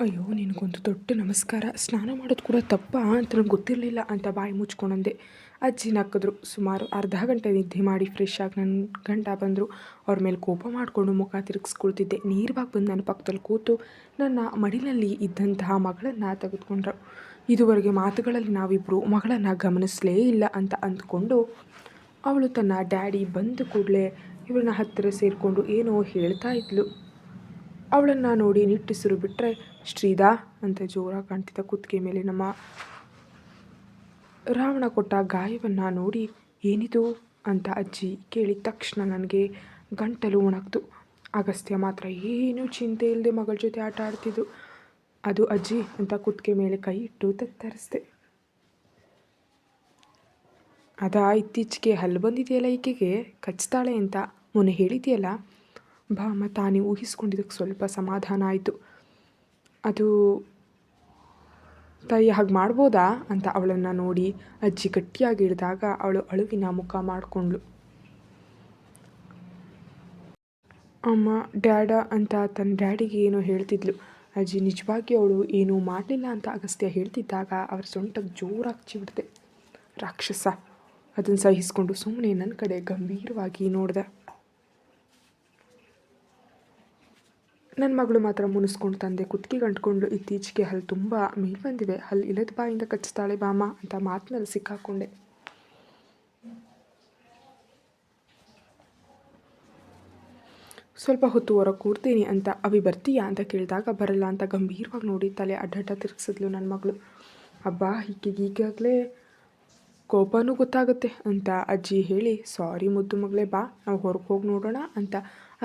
ಅಯ್ಯೋ, ನಿನಗೊಂದು ದೊಡ್ಡ ನಮಸ್ಕಾರ. ಸ್ನಾನ ಮಾಡೋದು ಕೂಡ ತಪ್ಪಾ ಅಂತ ನಂಗೆ ಗೊತ್ತಿರಲಿಲ್ಲ ಅಂತ ಬಾಯಿ ಮುಚ್ಕೊಂಡಂದೆ. ಅಜ್ಜಿ ನಕ್ಕಿದ್ರು. ಸುಮಾರು ಅರ್ಧ ಗಂಟೆ ನಿದ್ದೆ ಮಾಡಿ ಫ್ರೆಶ್ ಆಗಿ ನನ್ನ ಗಂಟ ಬಂದರು. ಅವ್ರ ಮೇಲೆ ಕೋಪ ಮಾಡಿಕೊಂಡು ಮುಖ ತಿರುಗಿಸ್ಕೊಳ್ತಿದ್ದೆ. ನೇರವಾಗಿ ಬಂದು ನನ್ನ ಪಕ್ಕದಲ್ಲಿ ಕೂತು ನನ್ನ ಮಡಿಲಲ್ಲಿ ಇದ್ದಂತಹ ಮಗಳನ್ನು ತೆಗೆದುಕೊಂಡ್ರು. ಇದುವರೆಗೆ ಮಾತುಗಳಲ್ಲಿ ನಾವಿಬ್ಬರು ಮಗಳನ್ನು ಗಮನಿಸಲೇ ಇಲ್ಲ ಅಂತ ಅಂದ್ಕೊಂಡು ಅವಳು ತನ್ನ ಡ್ಯಾಡಿ ಬಂದ ಕೂಡಲೇ ಇವ್ರನ್ನ ಹತ್ತಿರ ಸೇರಿಕೊಂಡು ಏನೋ ಹೇಳ್ತಾ ಇದ್ಲು. ಅವಳನ್ನು ನೋಡಿ ನಿಟ್ಟುಸಿರು ಬಿಟ್ಟರೆ ಶ್ರೀಧಾ, ಅಂತ ಜೋರಾಗಿ ಕಾಣ್ತಿದ್ದ ಕುತ್ತಿಗೆ ಮೇಲೆ ನಮ್ಮ ರಾವಣ ಕೊಟ್ಟ ಗಾಯವನ್ನು ನೋಡಿ, ಏನಿದು? ಅಂತ ಅಜ್ಜಿ ಕೇಳಿದ ತಕ್ಷಣ ನನಗೆ ಗಂಟಲು ಒಣಗ್ತು. ಅಗಸ್ತ್ಯ ಮಾತ್ರ ಏನೂ ಚಿಂತೆ ಇಲ್ಲದೆ ಮಗಳ ಜೊತೆ ಆಟ ಆಡ್ತಿದ್ದು. ಅದು ಅಜ್ಜಿ ಅಂತ ಕುತ್ತಿಗೆ ಮೇಲೆ ಕೈ ಇಟ್ಟು ತತ್ತರಿಸ್ದೆ. ಅದಾ ಇತ್ತೀಚೆಗೆ ಹಲ್ಲು ಬಂದಿದೆಯಲ್ಲ ಈಕೆಗೆ? ಕಚ್ತಾಳೆ ಅಂತ ಮೊನ್ನೆ ಹೇಳಿದೆಯಲ್ಲ ಭಾಮ ತಾನೇ ಊಹಿಸ್ಕೊಂಡಿದ್ದಕ್ಕೆ ಸ್ವಲ್ಪ ಸಮಾಧಾನ ಆಯಿತು. ಅದು ತಾಯಿ ಹಾಗೆ ಮಾಡ್ಬೋದಾ ಅಂತ ಅವಳನ್ನು ನೋಡಿ ಅಜ್ಜಿ ಗಟ್ಟಿಯಾಗಿ ಇಳಿದಾಗ ಅವಳು ಅಳುವಿನ ಮುಖ ಮಾಡಿಕೊಂಡ್ಳು. ಅಮ್ಮ, ಡ್ಯಾಡ ಅಂತ ತನ್ನ ಡ್ಯಾಡಿಗೆ ಏನೋ ಹೇಳ್ತಿದ್ಲು. ಅಜ್ಜಿ ನಿಜವಾಗಿ ಅವಳು ಏನೂ ಮಾಡಲಿಲ್ಲ ಅಂತ ಅಗಸ್ತ್ಯ ಹೇಳ್ತಿದ್ದಾಗ ಅವ್ರ ಸೊಂಟಕ್ಕೆ ಜೋರಾಗಿ ಚಿಬಿಡ್ದೆ ರಾಕ್ಷಸ ಅದನ್ನು ಸಹಿಸ್ಕೊಂಡು ಸುಮ್ಮನೆ ನನ್ನ ಕಡೆ ಗಂಭೀರವಾಗಿ ನೋಡಿದೆ. ನನ್ನ ಮಗಳು ಮಾತ್ರ ಮುನಿಸ್ಕೊಂಡು ತಂದೆ ಕುತ್ತಿಗೆ ಅಂಟ್ಕೊಂಡು ಇತ್ತೀಚೆಗೆ ಹಲ್ಲು ತುಂಬ ಮೇಲ್ ಬಂದಿದೆ. ಹಲ್ಲು ಇಲ್ಲದ ಬಾಯಿಂದ ಕಚ್ತಾಳೆ, ಬಾಮ ಅಂತ ಮಾತಿನಲ್ಲಿ ಸಿಕ್ಕಾಕೊಂಡೆ. ಸ್ವಲ್ಪ ಹೊತ್ತು ಹೊರ ಕೂರ್ತೀನಿ ಅಂತ, ಅವಿ ಬರ್ತೀಯಾ ಅಂತ ಕೇಳಿದಾಗ ಬರಲ್ಲ ಅಂತ ಗಂಭೀರವಾಗಿ ನೋಡಿ ತಲೆ ಅಡ್ಡಡ್ಡ ತಿರುಗಿಸಿದ್ಲು ನನ್ನ ಮಗಳು. ಹಬ್ಬ ಈಕೆಗೆ ಈಗಾಗಲೇ ಕೋಪನೂ ಗೊತ್ತಾಗುತ್ತೆ ಅಂತ ಅಜ್ಜಿ ಹೇಳಿ, ಸಾರಿ ಮುದ್ದು ಮಗಳೇ, ಬಾ, ನಾವು ಹೊರಗೆ ಹೋಗಿ ನೋಡೋಣ ಅಂತ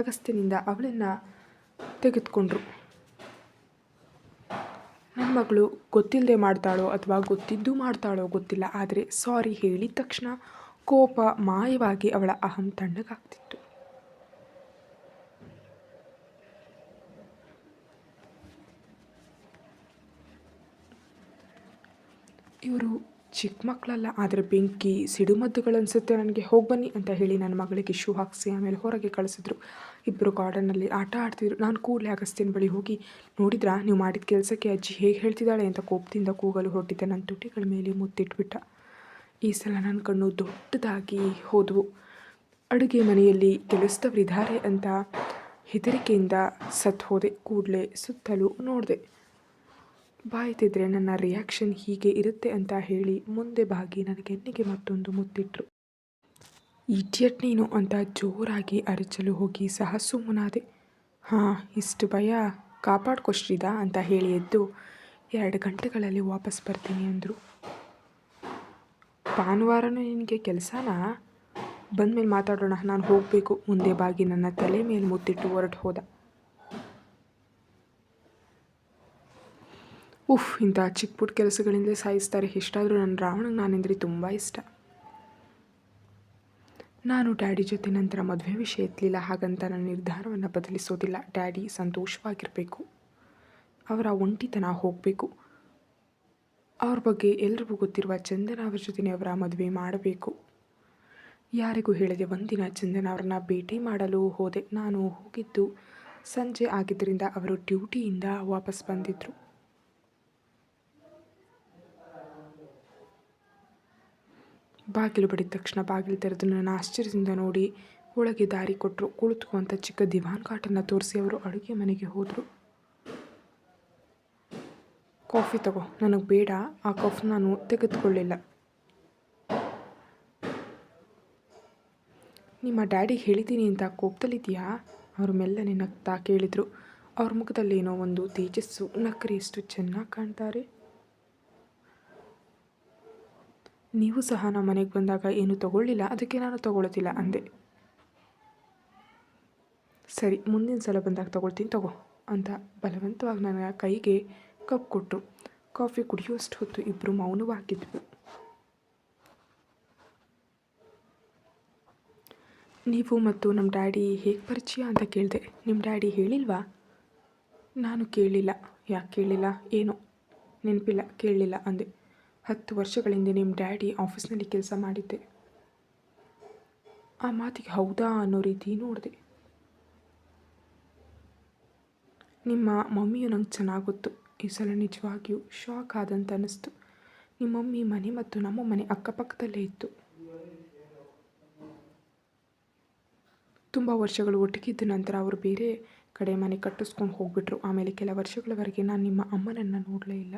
ಅಗಸ್ತಿನಿಂದ ಅವಳನ್ನು ತೆಗೆದುಕೊಂಡ್ರು. ನನ್ನ ಮಗಳು ಗೊತ್ತಿಲ್ಲದೆ ಮಾಡ್ತಾಳೋ ಅಥವಾ ಗೊತ್ತಿದ್ದು ಮಾಡ್ತಾಳೋ ಗೊತ್ತಿಲ್ಲ, ಆದರೆ ಸಾರಿ ಹೇಳಿದ ತಕ್ಷಣ ಕೋಪ ಮಾಯವಾಗಿ ಅವಳ ಅಹಂ ತಣ್ಣಗಾಗ್ತಿತ್ತು. ಇವರು ಚಿಕ್ಕ ಮಕ್ಕಳಲ್ಲ, ಆದರೆ ಬೆಂಕಿ ಸಿಡುಮದ್ದುಗಳು ಅನಿಸುತ್ತೆ ನನಗೆ. ಹೋಗಿ ಬನ್ನಿ ಅಂತ ಹೇಳಿ ನನ್ನ ಮಗಳಿಗೆ ಶೂ ಹಾಕಿಸಿ ಆಮೇಲೆ ಹೊರಗೆ ಕಳಿಸಿದ್ರು. ಇಬ್ಬರು ಗಾರ್ಡನ್ನಲ್ಲಿ ಆಟ ಆಡ್ತಿದ್ರು. ನಾನು ಕೂಡಲೇ ಅಗಸ್ತಿನ ಬಳಿ ಹೋಗಿ ನೋಡಿದ್ರಾ, ನೀವು ಮಾಡಿದ ಕೆಲಸಕ್ಕೆ ಅಜ್ಜಿ ಹೇಗೆ ಹೇಳ್ತಿದ್ದಾಳೆ ಅಂತ ಕೋಪದಿಂದ ಕೂಗಲು ಹೊರಟಿದ್ದೆ ನನ್ನ ತುಟಿಗಳ ಮೇಲೆ ಮುತ್ತಿಟ್ಬಿಟ್ಟ. ಈ ಸಲ ನನ್ನ ಕಣ್ಣು ದೊಡ್ಡದಾಗಿ ಹೋದವು. ಅಡುಗೆ ಮನೆಯಲ್ಲಿ ಕೆಲಸದವರಿದ್ದಾರೆ ಅಂತ ಹೆದರಿಕೆಯಿಂದ ಸತ್ತು ಹೋದೆ. ಕೂಡಲೇ ಸುತ್ತಲೂ ನೋಡಿದೆ. ಬಾಯ್ತಿದ್ರೆ ನನ್ನ ರಿಯಾಕ್ಷನ್ ಹೀಗೆ ಇರುತ್ತೆ ಅಂತ ಹೇಳಿ ಮುಂದೆ ಬಾಗಿ ನನಗೆನ್ನಿಗೆ ಮತ್ತೊಂದು ಮುತ್ತಿಟ್ರು. ಇಡಿಯಟ್ ನೀನು ಅಂತ ಜೋರಾಗಿ ಅರಚಲು ಹೋಗಿ ಸಹ ಸುಮ್ಮನಾದೆ ಹಾಂ, ಇಷ್ಟು ಭಯ ಕಾಪಾಡ್ಕೊಷ್ಟಿದ ಅಂತ ಹೇಳಿ ಎದ್ದು ಎರಡು ಗಂಟೆಗಳಲ್ಲಿ ವಾಪಸ್ ಬರ್ತೀನಿ ಅಂದರು. ಭಾನುವಾರನೂ ನಿನಗೆ ಕೆಲಸನಾ? ಬಂದಮೇಲೆ ಮಾತಾಡೋಣ, ನಾನು ಹೋಗಬೇಕು. ಮುಂದೆ ಬಾಗಿ ನನ್ನ ತಲೆ ಮೇಲೆ ಮುತ್ತಿಟ್ಟು ಹೊರಟು ಹೋದ. ಉಫ್, ಇಂಥ ಚಿಕ್ಕ ಪುಟ್ಟ ಕೆಲಸಗಳಿಂದ ಸಾಯಿಸ್ತಾರೆ. ಎಷ್ಟಾದರೂ ನನ್ನ ರಾವಣಗೆ ನಾನೆಂದರೆ ತುಂಬ ಇಷ್ಟ. ನಾನು ಡ್ಯಾಡಿ ಜೊತೆ ನಂತರ ಮದುವೆ ವಿಷಯ ಎತ್ತಲಿಲ್ಲ ಹಾಗಂತ ನನ್ನ ನಿರ್ಧಾರವನ್ನು ಬದಲಿಸೋದಿಲ್ಲ. ಡ್ಯಾಡಿ ಸಂತೋಷವಾಗಿರಬೇಕು. ಅವರ ಒಂಟಿತನ ಹೋಗಬೇಕು. ಅವ್ರ ಬಗ್ಗೆ ಎಲ್ರಿಗೂ ಗೊತ್ತಿರುವ ಚಂದನ ಅವ್ರ ಜೊತೆ ಅವರ ಮದುವೆ ಮಾಡಬೇಕು. ಯಾರಿಗೂ ಹೇಳದೆ ಒಂದಿನ ಚಂದನ ಅವರನ್ನ ಭೇಟಿ ಮಾಡಲು ಹೋದೆ. ನಾನು ಹೋಗಿದ್ದು ಸಂಜೆ ಆಗಿದ್ದರಿಂದ ಅವರು ಡ್ಯೂಟಿಯಿಂದ ವಾಪಸ್ ಬಂದಿದ್ದರು ಬಾಗಿಲು ಬಡಿದ ತಕ್ಷಣ ಬಾಗಿಲು ತೆರೆದು ನನ್ನ ಆಶ್ಚರ್ಯದಿಂದ ನೋಡಿ ಒಳಗೆ ದಾರಿ ಕೊಟ್ಟರು. ಕುಳಿತುಕೋ ಅಂತ ಚಿಕ್ಕ ದಿವಾನ್ ಕಾಟನ್ನು ತೋರಿಸಿ ಅವರು ಅಡುಗೆ ಮನೆಗೆ ಹೋದರು. ಕಾಫಿ ತಗೋ, ನನಗೆ ಬೇಡ, ಆ ಕಾಫಿ ನಾನು ತೆಗೆದುಕೊಳ್ಳಿಲ್ಲ. ನಿಮ್ಮ ಡ್ಯಾಡಿಗೆ ಹೇಳಿದ್ದೀನಿ ಅಂತ ಕೋಪದಲ್ಲಿದೆಯಾ ಅವರು ಮೆಲ್ಲನೆ ನಗ್ತಾ ಕೇಳಿದರು. ಅವ್ರ ಮುಖದಲ್ಲೇನೋ ಒಂದು ತೇಜಸ್ಸು, ನಕರಿ ಎಷ್ಟು ಚೆನ್ನಾಗಿ ಕಾಣ್ತಾರೆ. ನೀವು ಸಹ ನಮ್ಮ ಮನೆಗೆ ಬಂದಾಗ ಏನೂ ತಗೊಳ್ಳಿಲ್ಲ, ಅದಕ್ಕೆ ನಾನು ತಗೊಳ್ಳೋದಿಲ್ಲ ಅಂದೆ. ಸರಿ, ಮುಂದಿನ ಸಲ ಬಂದಾಗ ತಗೊಳ್ತೀನಿ, ತಗೋ ಅಂತ ಬಲವಂತವಾಗಿ ನನ್ನ ಕೈಗೆ ಕಪ್ ಕೊಟ್ಟರು ಕಾಫಿ ಕುಡಿಯುವಷ್ಟು ಹೊತ್ತು ಇಬ್ಬರು ಮೌನವಾಗಿದ್ವು ನೀವು ಮತ್ತು ನಮ್ಮ ಡ್ಯಾಡಿ ಹೇಗೆ ಪರಿಚಯ ಅಂತ ಕೇಳಿದೆ. ನಿಮ್ಮ ಡ್ಯಾಡಿ ಹೇಳಿಲ್ವಾ? ನಾನು ಕೇಳಿಲ್ಲ. ಯಾಕೆ ಕೇಳಿಲ್ಲ? ಏನು ನೆನಪಿಲ್ಲ, ಕೇಳಲಿಲ್ಲ ಅಂದೆ. ಹತ್ತು ವರ್ಷಗಳಿಂದ ನಿಮ್ಮ ಡ್ಯಾಡಿ ಆಫೀಸ್ನಲ್ಲಿ ಕೆಲಸ ಮಾಡಿದ್ದೆ. ಆ ಮಾತಿಗೆ ಹೌದಾ ಅನ್ನೋ ರೀತಿ ನೋಡಿದೆ. ನಿಮ್ಮ ಮಮ್ಮಿಯು ನಂಗೆ ಚೆನ್ನಾಗಿ ಗೊತ್ತು ಈ ಸಲ ನಿಜವಾಗಿಯೂ ಶಾಕ್ ಆದಂತ ಅನ್ನಿಸ್ತು. ನಿಮ್ಮ ಮಮ್ಮಿ ಮನೆ ಮತ್ತು ನಮ್ಮ ಮನೆ ಅಕ್ಕಪಕ್ಕದಲ್ಲೇ ಇತ್ತು. ತುಂಬ ವರ್ಷಗಳು ಒಟ್ಟಿಗಿದ್ದ ನಂತರ ಅವರು ಬೇರೆ ಕಡೆ ಮನೆ ಕಟ್ಟಿಸ್ಕೊಂಡು ಹೋಗ್ಬಿಟ್ರು. ಆಮೇಲೆ ಕೆಲ ವರ್ಷಗಳವರೆಗೆ ನಾನು ನಿಮ್ಮ ಅಮ್ಮನನ್ನು ನೋಡಲೇ ಇಲ್ಲ.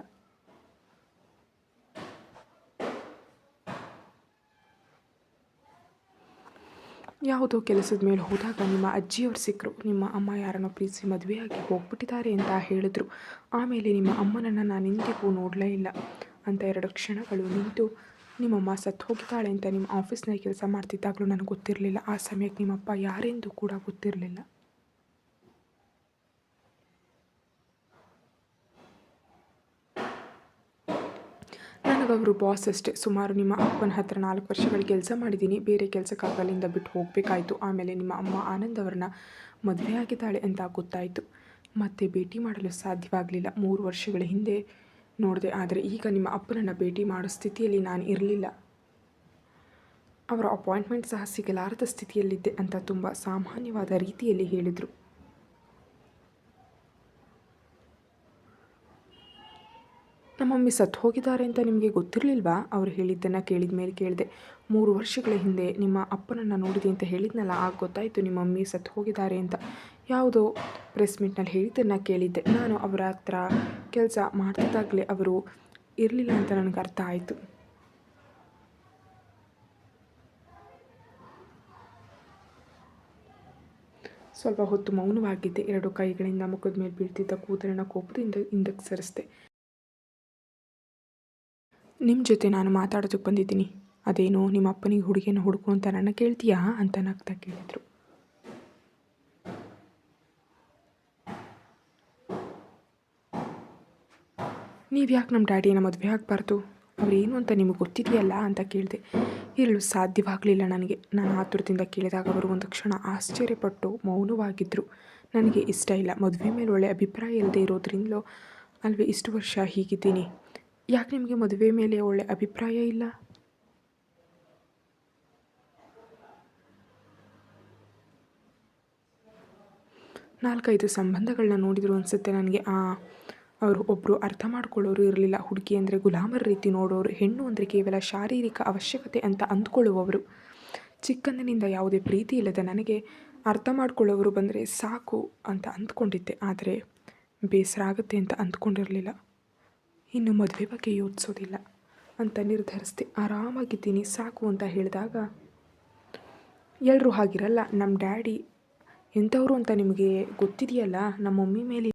ಯಾವುದೋ ಕೆಲಸದ ಮೇಲೆ ಹೋದಾಗ ನಿಮ್ಮ ಅಜ್ಜಿಯವರು ಸಿಕ್ಕರು. ನಿಮ್ಮ ಅಮ್ಮ ಯಾರನ್ನೋ ಪ್ರೀತಿಸಿ ಮದುವೆಯಾಗಿ ಹೋಗ್ಬಿಟ್ಟಿದ್ದಾರೆ ಅಂತ ಹೇಳಿದ್ರು. ಆಮೇಲೆ ನಿಮ್ಮ ಅಮ್ಮನನ್ನು ನಾನು ಇಂದಿಗೂ ನೋಡಲೇ ಇಲ್ಲ. ಅಂತ ಎರಡು ಕ್ಷಣಗಳು ನಿಂತು ನಿಮ್ಮಮ್ಮ ಸತ್ತು ಹೋಗಿದ್ದಾಳೆ ಅಂತ ನಿಮ್ಮ ಆಫೀಸ್ನಲ್ಲಿ ಕೆಲಸ ಮಾಡ್ತಿದ್ದಾಗಲೂ ನನಗೆ ಗೊತ್ತಿರಲಿಲ್ಲ. ಆ ಸಮಯಕ್ಕೆ ನಿಮ್ಮಪ್ಪ ಯಾರೆಂದು ಕೂಡ ಗೊತ್ತಿರಲಿಲ್ಲ. ನನಗವರು ಬಾಸ್ ಅಷ್ಟೇ. ಸುಮಾರು ನಿಮ್ಮ ಅಪ್ಪನ ಹತ್ರ ನಾಲ್ಕು ವರ್ಷಗಳು ಕೆಲಸ ಮಾಡಿದ್ದೀನಿ. ಬೇರೆ ಕೆಲಸಕ್ಕಾಗ ಅಲ್ಲಿಂದ ಬಿಟ್ಟು ಹೋಗಬೇಕಾಯಿತು. ಆಮೇಲೆ ನಿಮ್ಮ ಅಮ್ಮ ಆನಂದ್ ಅವ್ರನ್ನ ಮದುವೆ ಆಗಿದ್ದಾಳೆ ಅಂತ ಗೊತ್ತಾಯಿತು. ಮತ್ತೆ ಭೇಟಿ ಮಾಡಲು ಸಾಧ್ಯವಾಗಲಿಲ್ಲ. ಮೂರು ವರ್ಷಗಳ ಹಿಂದೆ ನೋಡಿದೆ. ಆದರೆ ಈಗ ನಿಮ್ಮ ಅಪ್ಪನನ್ನು ಭೇಟಿ ಮಾಡೋ ಸ್ಥಿತಿಯಲ್ಲಿ ನಾನು ಇರಲಿಲ್ಲ. ಅವರ ಅಪಾಯಿಂಟ್ಮೆಂಟ್ ಸಹ ಸಿಗಲಾರದ ಸ್ಥಿತಿಯಲ್ಲಿದ್ದೆ ಅಂತ ತುಂಬ ಸಾಮಾನ್ಯವಾದ ರೀತಿಯಲ್ಲಿ ಹೇಳಿದರು. ನಮ್ಮ ಮಮ್ಮಿ ಸತ್ತು ಹೋಗಿದ್ದಾರೆ ಅಂತ ನಿಮಗೆ ಗೊತ್ತಿರಲಿಲ್ವಾ? ಅವ್ರು ಹೇಳಿದ್ದನ್ನು ಕೇಳಿದ ಮೇಲೆ ಕೇಳಿದೆ. ಮೂರು ವರ್ಷಗಳ ಹಿಂದೆ ನಿಮ್ಮ ಅಪ್ಪನನ್ನು ನೋಡಿದೆ ಅಂತ ಹೇಳಿದ್ನಲ್ಲ, ಆಗ ಗೊತ್ತಾಯಿತು ನಿಮ್ಮ ಮಮ್ಮಿ ಸತ್ತು ಹೋಗಿದ್ದಾರೆ ಅಂತ. ಯಾವುದೋ ಪ್ರೆಸ್ ಮೀಟ್ನಲ್ಲಿ ಹೇಳಿದ್ದನ್ನು ಕೇಳಿದ್ದೆ. ನಾನು ಅವರ ಹತ್ರ ಕೆಲಸ ಮಾಡ್ತಿದ್ದಾಗಲೇ ಅವರು ಇರಲಿಲ್ಲ ಅಂತ ನನಗೆ ಅರ್ಥ ಆಯಿತು. ಸ್ವಲ್ಪ ಹೊತ್ತು ಮೌನವಾಗಿದ್ದೆ. ಎರಡು ಕೈಗಳಿಂದ ಮುಖದ ಮೇಲೆ ಬೀಳ್ತಿದ್ದ ಕೂದಲನ್ನು ಕೋಪದಿಂದ ಹಿಂದಕ್ಕೆ ಸರಿಸಿದೆ. ನಿಮ್ಮ ಜೊತೆ ನಾನು ಮಾತಾಡೋದಕ್ಕೆ ಬಂದಿದ್ದೀನಿ. ಅದೇನು ನಿಮ್ಮ ಅಪ್ಪನಿಗೆ ಹುಡುಗಿಯನ್ನು ಹುಡುಕು ಅಂತ ನನ್ನ ಕೇಳ್ತೀಯಾ ಅಂತ ನಗ್ತಾ ಕೇಳಿದರು. ನೀವು ಯಾಕೆ ನಮ್ಮ ಡ್ಯಾಡಿಯನ್ನು ಮದುವೆ ಆಗಬಾರ್ದು? ಅವರೇನು ಅಂತ ನಿಮಗೆ ಗೊತ್ತಿದೆಯಲ್ಲ ಅಂತ ಕೇಳಿದೆ. ಇರಲು ಸಾಧ್ಯವಾಗಲಿಲ್ಲ ನನಗೆ. ನಾನು ಆತುರದಿಂದ ಕೇಳಿದಾಗ ಅವರು ಒಂದು ಕ್ಷಣ ಆಶ್ಚರ್ಯಪಟ್ಟು ಮೌನವಾಗಿದ್ದರು ನನಗೆ ಇಷ್ಟ ಇಲ್ಲ. ಮದುವೆ ಮೇಲೆ ಒಳ್ಳೆಯ ಅಭಿಪ್ರಾಯ ಇಲ್ಲದೆ ಇರೋದ್ರಿಂದಲೋ ಅಲ್ವೇ ಇಷ್ಟು ವರ್ಷ ಹೀಗಿದ್ದೀನಿ. ಯಾಕೆ ನಿಮಗೆ ಮದುವೆ ಮೇಲೆ ಒಳ್ಳೆ ಅಭಿಪ್ರಾಯ ಇಲ್ಲ? ನಾಲ್ಕೈದು ಸಂಬಂಧಗಳನ್ನ ನೋಡಿದ್ರು ಅನಿಸುತ್ತೆ ನನಗೆ. ಆ, ಅವರು ಒಬ್ಬರು ಅರ್ಥ ಮಾಡ್ಕೊಳ್ಳೋರು ಇರಲಿಲ್ಲ. ಹುಡುಗಿ ಅಂದರೆ ಗುಲಾಮರ ರೀತಿ ನೋಡೋರು, ಹೆಣ್ಣು ಅಂದರೆ ಕೇವಲ ಶಾರೀರಿಕ ಅವಶ್ಯಕತೆ ಅಂತ ಅಂದ್ಕೊಳ್ಳುವವರು. ಚಿಕ್ಕಂದಿನಿಂದ ಯಾವುದೇ ಪ್ರೀತಿ ಇಲ್ಲದ ನನಗೆ ಅರ್ಥ ಮಾಡ್ಕೊಳ್ಳೋರು ಬಂದರೆ ಸಾಕು ಅಂತ ಅಂದ್ಕೊಂಡಿದ್ದೆ. ಆದರೆ ಬೇಸರ ಆಗುತ್ತೆ ಅಂತ ಅಂದ್ಕೊಂಡಿರಲಿಲ್ಲ. ಇನ್ನು ಮದುವೆ ಬಗ್ಗೆ ಯೋಚಿಸೋದಿಲ್ಲ. ಅಂತ ನಿರ್ಧರಿಸಿದೆ, ಆರಾಮಾಗಿದ್ದೀನಿ, ಸಾಕು ಅಂತ ಹೇಳಿದಾಗ ಎಲ್ಲರೂ ಹಾಗಿರಲ್ಲ ನಮ್ಮ ಡ್ಯಾಡಿ ಎಂಥವ್ರು ಅಂತ ನಿಮಗೆ ಗೊತ್ತಿದೆಯಲ್ಲ ನಮ್ಮ ಮಮ್ಮಿ ಮೇಲೆ